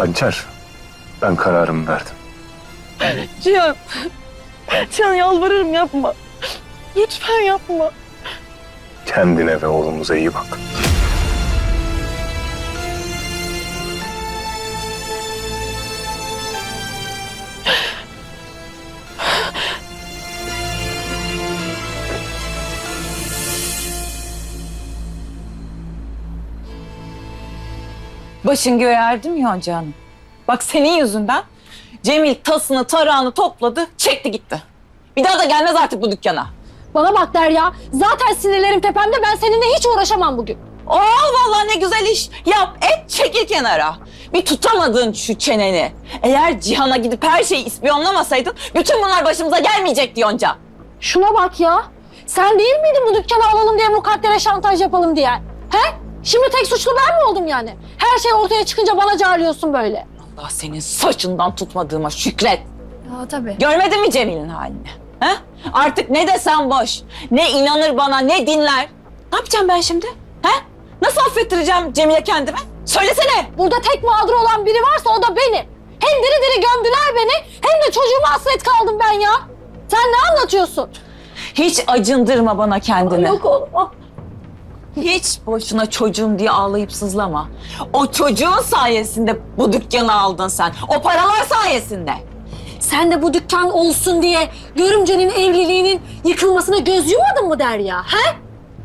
Hançer, ben kararımı verdim. Cihan. Cihan yalvarırım yapma. Lütfen yapma. Kendine ve oğlumuza iyi bak. Başın göğe erdi mi Yonca Hanım? Bak senin yüzünden Cemil tasını tarağını topladı, çekti gitti. Bir daha da gelmez artık bu dükkana. Bana bak Derya. Zaten sinirlerim tepemde. Ben seninle hiç uğraşamam bugün. Oo vallahi ne güzel iş. Yap et çekil kenara. Bir tutamadın şu çeneni. Eğer Cihan'a gidip her şeyi ispiyonlamasaydın bütün bunlar başımıza gelmeyecekti Yonca. Şuna bak ya. Sen değil miydin bu dükkanı alalım diye mukaddere şantaj yapalım diye? Şimdi tek suçlu ben mi oldum yani? Her şey ortaya çıkınca bana carlıyorsun böyle. Allah senin saçından tutmadığıma şükret. Ya tabii. Görmedin mi Cemil'in halini? He? Artık ne desem boş. Ne inanır bana ne dinler. Ne yapacağım ben şimdi? He? Nasıl affettireceğim Cemil'e kendime? Söylesene. Burada tek mağdur olan biri varsa o da benim. Hem diri diri gömdüler beni hem de çocuğuma hasret kaldım ben ya. Sen ne anlatıyorsun? Hiç acındırma bana kendini. Yok oğlum. Hiç boşuna çocuğum diye ağlayıp sızlama. O çocuğun sayesinde bu dükkanı aldın sen. O paralar sayesinde. Sen de bu dükkan olsun diye görümcenin evliliğinin yıkılmasına göz yumadın mı Derya? He?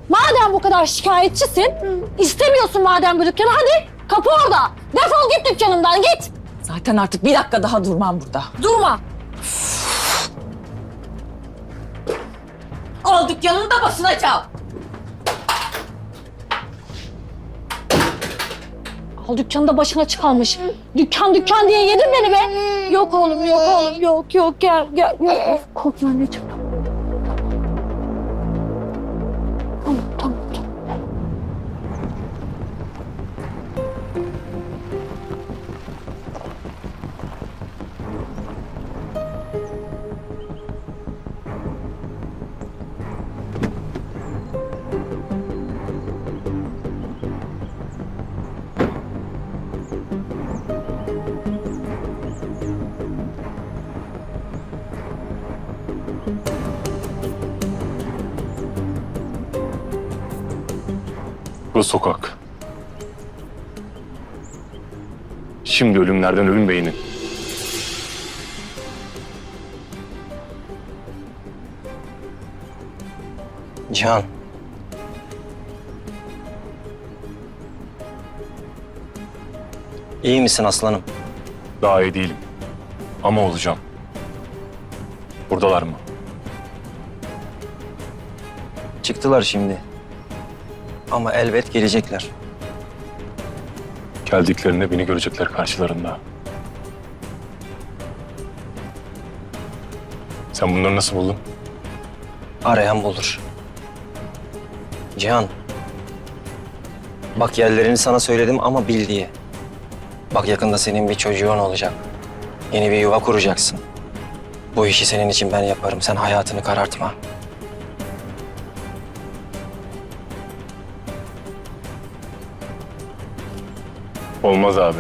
Madem bu kadar şikayetçisin, istemiyorsun madem bu dükkanı hadi kapı orada. Defol git dükkanımdan git. Zaten artık bir dakika daha durmam burada. Durma. Al dükkanın da başına çal. Al dükkanı da başına çıkarmış. Dükkan dükkan diye yedin beni be. Yok oğlum yok oğlum yok yok gel gel. Yok. Korkma anneciğim. Sokak. Şimdi ölümlerden ölüm beyni. Cihan. İyi misin aslanım? Daha iyi değilim. Ama olacağım. Buradalar mı? Çıktılar şimdi. Ama elbet gelecekler. Geldiklerinde beni görecekler karşılarında. Sen bunları nasıl buldun? Arayan bulur. Cihan. Bak yerlerini sana söyledim ama bil diye. Bak yakında senin bir çocuğun olacak. Yeni bir yuva kuracaksın. Bu işi senin için ben yaparım. Sen hayatını karartma. Olmaz abi.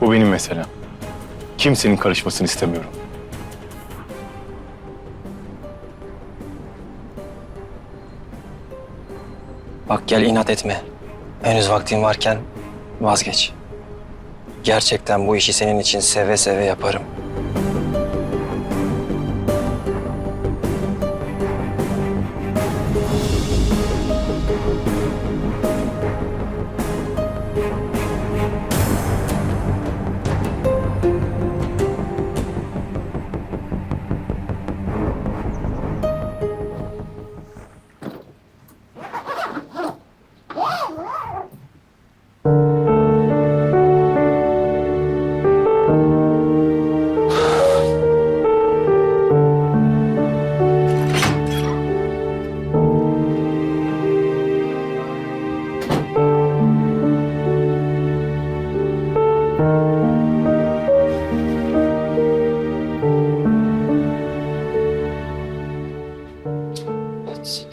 Bu benim meselem. Kimsenin karışmasını istemiyorum. Bak gel inat etme. Henüz vaktin varken vazgeç. Gerçekten bu işi senin için seve seve yaparım.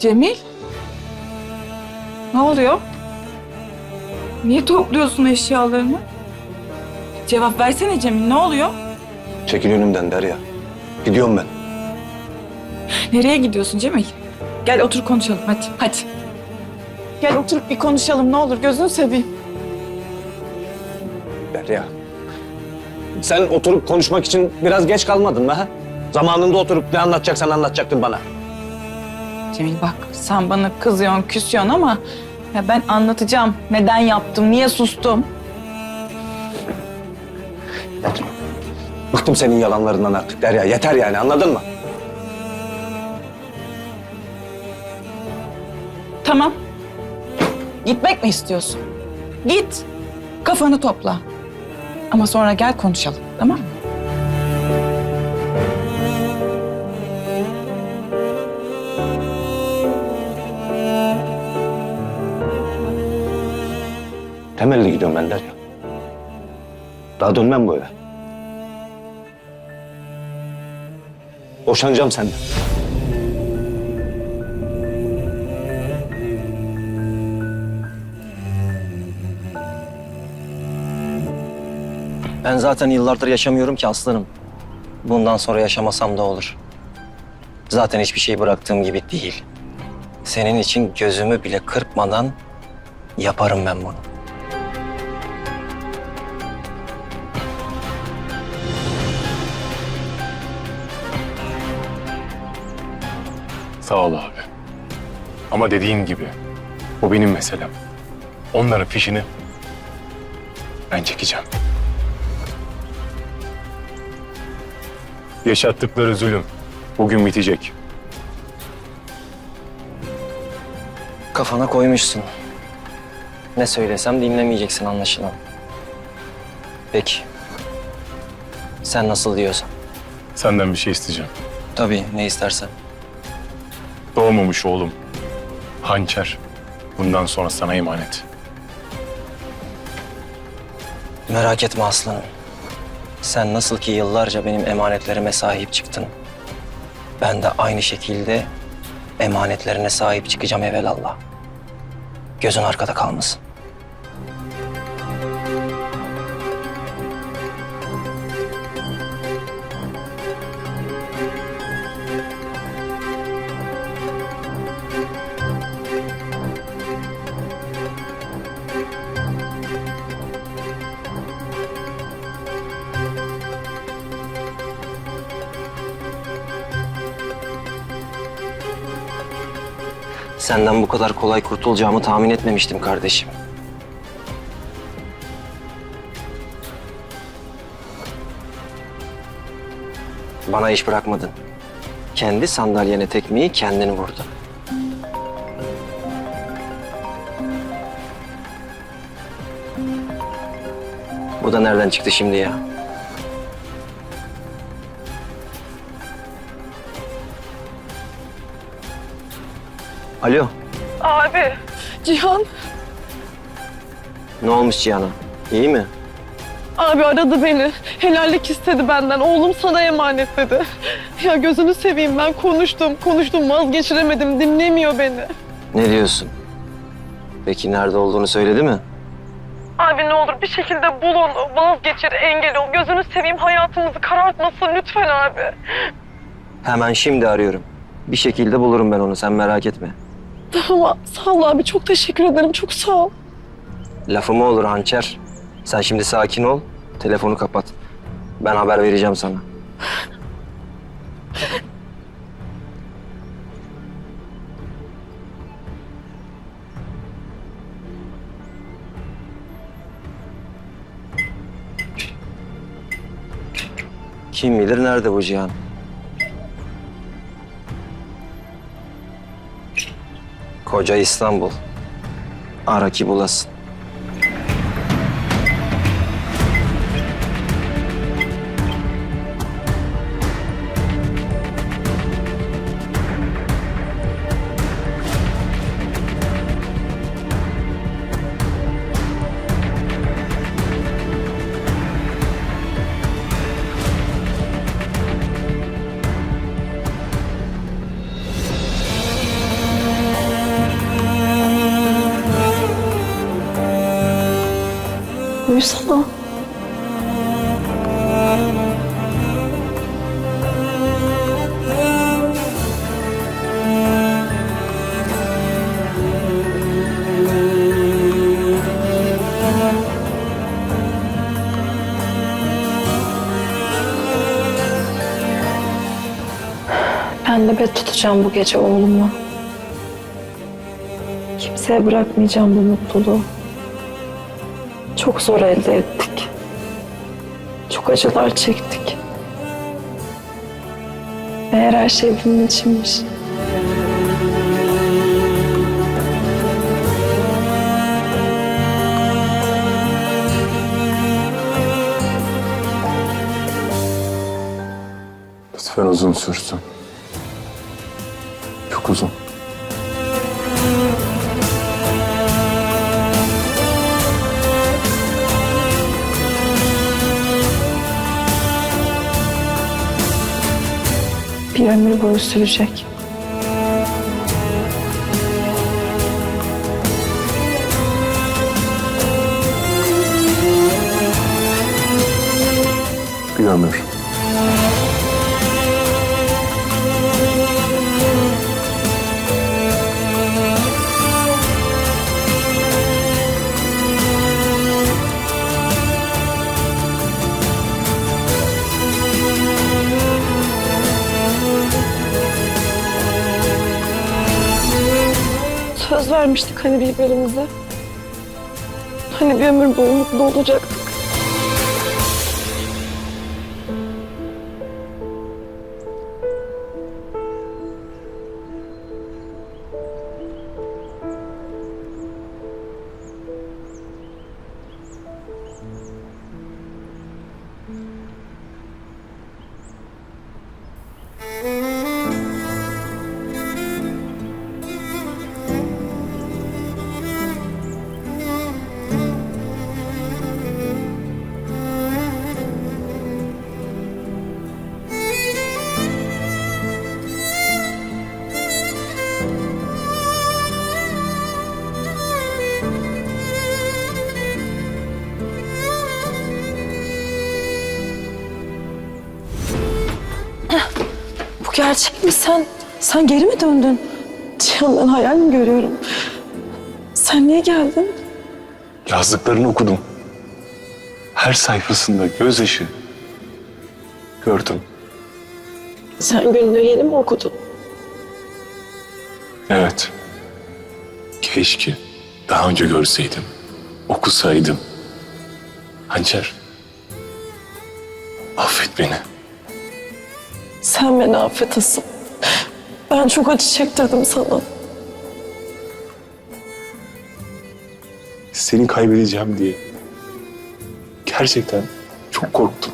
Cemil? Ne oluyor? Niye topluyorsun eşyalarını? Cevap versene Cemil ne oluyor? Çekil önümden Derya. Gidiyorum ben. Nereye gidiyorsun Cemil? Gel otur konuşalım hadi hadi. Gel oturup bir konuşalım ne olur gözünü seveyim. Derya. Sen oturup konuşmak için biraz geç kalmadın mı ha? Zamanında oturup ne anlatacaksan anlatacaktın bana. Cemil bak sen bana kızıyorsun küsüyorsun ama ya ben anlatacağım neden yaptım niye sustum. Bıktım senin yalanlarından artık Derya. Yeter yani anladın mı? Tamam. Gitmek mi istiyorsun? Git. Kafanı topla. Ama sonra gel konuşalım tamam mı? Temelli gidiyorum ben Derya. Daha dönmem bu eve. Boşanacağım senden. Ben zaten yıllardır yaşamıyorum ki aslanım. Bundan sonra yaşamasam da olur. Zaten hiçbir şey bıraktığım gibi değil. Senin için gözümü bile kırpmadan yaparım ben bunu. Sağ ol abi. Ama dediğin gibi bu benim meselem. Onların fişini ben çekeceğim. Yaşattıkları zulüm bugün bitecek. Kafana koymuşsun. Ne söylesem dinlemeyeceksin anlaşılan. Peki. Sen nasıl diyorsan. Senden bir şey isteyeceğim. Tabii ne istersen. Doğmamış oğlum. Hançer. Bundan sonra sana emanet. Merak etme aslanım. Sen nasıl ki yıllarca benim emanetlerime sahip çıktın. Ben de aynı şekilde emanetlerine sahip çıkacağım evelallah. Gözün arkada kalmasın. Senden bu kadar kolay kurtulacağımı tahmin etmemiştim kardeşim. Bana iş bırakmadın. Kendi sandalyene tekmeyi kendin vurdun. Bu da nereden çıktı şimdi ya? Alo, Abi. Cihan. ne olmuş Cihan'a? İyi mi? Abi aradı beni. Helallik istedi benden. Oğlum sana emanet dedi. Ya gözünü seveyim ben konuştum. Konuştum vazgeçiremedim. Dinlemiyor beni. Ne diyorsun? Peki nerede olduğunu söyledi mi? Abi ne olur bir şekilde bul onu. Vazgeçir, engel ol. Gözünü seveyim hayatımızı karartmasın lütfen abi. Hemen şimdi arıyorum. Bir şekilde bulurum ben onu sen merak etme. Tamam sağ ol abi. Çok teşekkür ederim. Çok sağ ol. Lafımı olur hançer. Sen şimdi sakin ol. Telefonu kapat. Ben haber vereceğim sana. Kim bilir nerede bu Cihan? Koca İstanbul. Ara ki bulasın. Uyusana. Ben nöbet tutacağım bu gece oğlumu. Kimseye bırakmayacağım bu mutluluğu. Çok zor elde ettik. Çok acılar çektik. Meğer her şey bunun içinmiş. Lütfen uzun sürsün. Çok uzun. Bir ömür boyu sürecek. Bir ömür. Vermiştik hani birbirimize. Hani bir ömür boyu mutlu olacaktık. Gerçek mi? Sen, sen geri mi döndün? Cihan ben hayal mi görüyorum? Sen niye geldin? Yazdıklarını okudum. Her sayfasında gözyaşı gördüm. Sen gönlünü yeni mi okudun? Evet. Keşke daha önce görseydim. Okusaydım. Hançer. Affet beni. Sen beni affet asıl. Ben çok acı çektirdim sana. Seni kaybedeceğim diye. Gerçekten çok korktum.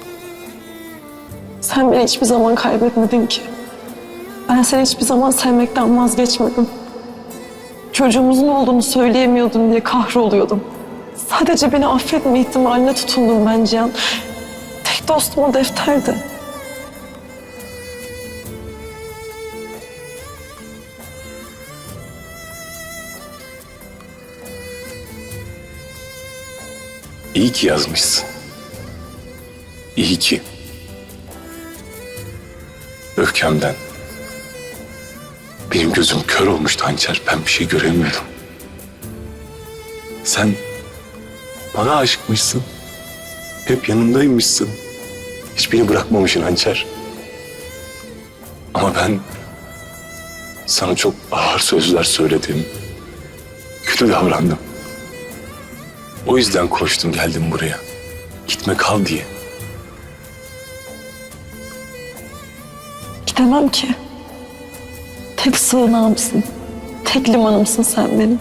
Sen beni hiçbir zaman kaybetmedin ki. Ben seni hiçbir zaman sevmekten vazgeçmedim. Çocuğumuzun olduğunu söyleyemiyordum diye kahroluyordum. Sadece beni affetme ihtimaline tutundum ben Cihan. Tek dostum o defterdi. İyi ki yazmışsın. İyi ki. Öfkemden. Benim gözüm kör olmuştu hançer. Ben bir şey göremiyordum. Sen bana aşıkmışsın. Hep yanındaymışsın. Hiç beni bırakmamışsın hançer. Ama ben sana çok ağır sözler söyledim. Kötü davrandım. O yüzden koştum geldim buraya. Gitme kal diye. Gidemem ki. Tek sığınağımsın. Tek limanımsın sen benim.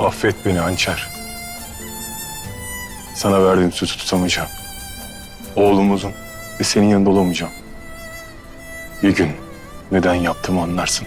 Affet beni hançer. Sana verdiğim sözü tutamayacağım. Oğlumuzun ve senin yanında olamayacağım. Bir gün neden yaptığımı anlarsın.